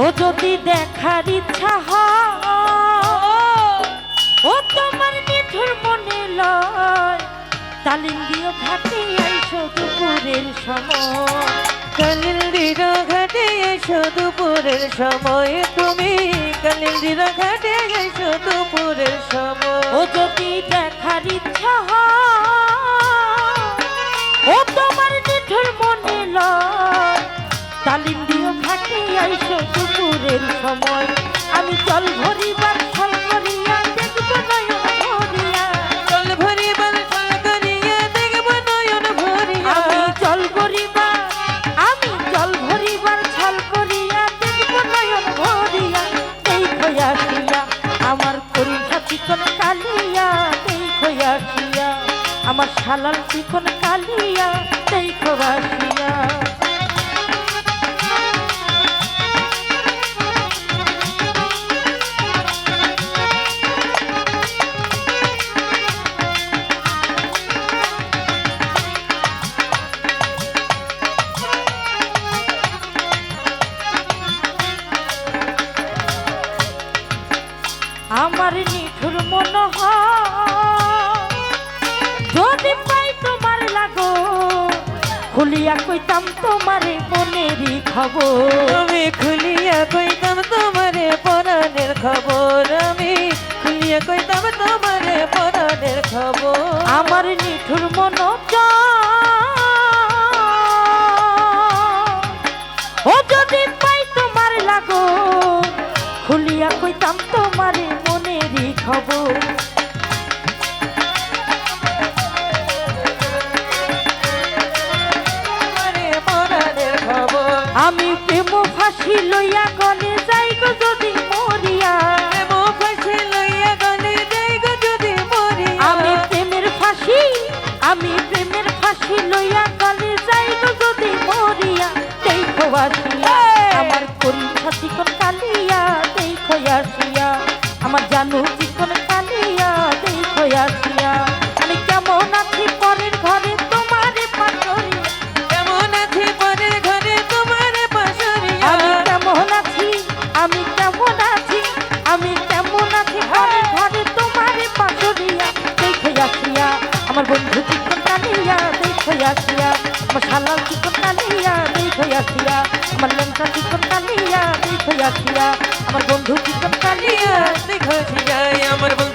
ও যদি দেখার ইচ্ছা ও তোমার নিঠুর মনে লয়। তালিম দিও ঘাটে আইসো দুপুরের সময়। কালিন্দির ঘাটে এসো দুপুরের সময়। তুমি কালিন্দির ঘাটে এসো দুপুরের সময়। ও যদি দেখার ইচ্ছা ও তোমার নিঠুর মনে লয়। তালিম দিও আইসো দুপুরের সময়। আমি জল ভরিবার ছল করিয়া দেখব নয়ন ভরিয়া। জল ভরিবার ছল করিয়া দেখব নয়ন ভরিয়া। আমি জল ভরিবার আমি জল ভরিবার ছল করিয়া দেখব নয়ন ভরিয়া। এই খয়াসিয়া আমার করিয়া চিকন কালিয়া এই খয়াসিয়া আমার শালাল চিকন কালিয়া এই খবাসিয়া নিঠুর মন যদি পাই তোমার লাগো খুলিয়া কইতাম তোমারে মনেরই খবর। আমি খুলিয়া কইতাম তোমারে পরাণের খবর। আমি খুলিয়া কইতাম তোমারে পরাণের খবর। আমার নিঠুর মন ও যদি পাই তোমার লাগো খুলিয়া কইতাম তোমারে মনেরই খবর। আমি প্রেম ফাঁসি লইয়া গলে যাই গো যদি মরিয়া। প্রেম ফাঁসি লইয়া গলে যাই গো যদি মরিয়া। আমি প্রেমের ফাঁসি আমি প্রেমের ফাঁসি লইয়া গলে যাই গো যদি মরিয়া। দেখো আসিয়া আমার পরীক্ষা চিকন কালিয়া দেখো আসিয়া আমার জানু চিকন কালিয়া দেখো আসিয়া। আমি কেমন আছি পরের ঘরে তোমারে পাশরিয়া? কেমন আছি পরের ঘরে তোমার পাশরিয়া? আমি কেমন আছি? আমি কেমন আছি? আমি কেমন আছি ঘরে ঘরে তোমার পাশরিয়া? দেখে আসিয়া আমার বন্ধু চিকন কালিয়া দেখে আসিয়া আমার শালাল চিকন কালিয়া দেখে আসিয়া আমার লেংটা চিকন কালিয়া দেখে আসিয়া। আমার বন্ধু চিকন কালিয়া আমার বন্ধু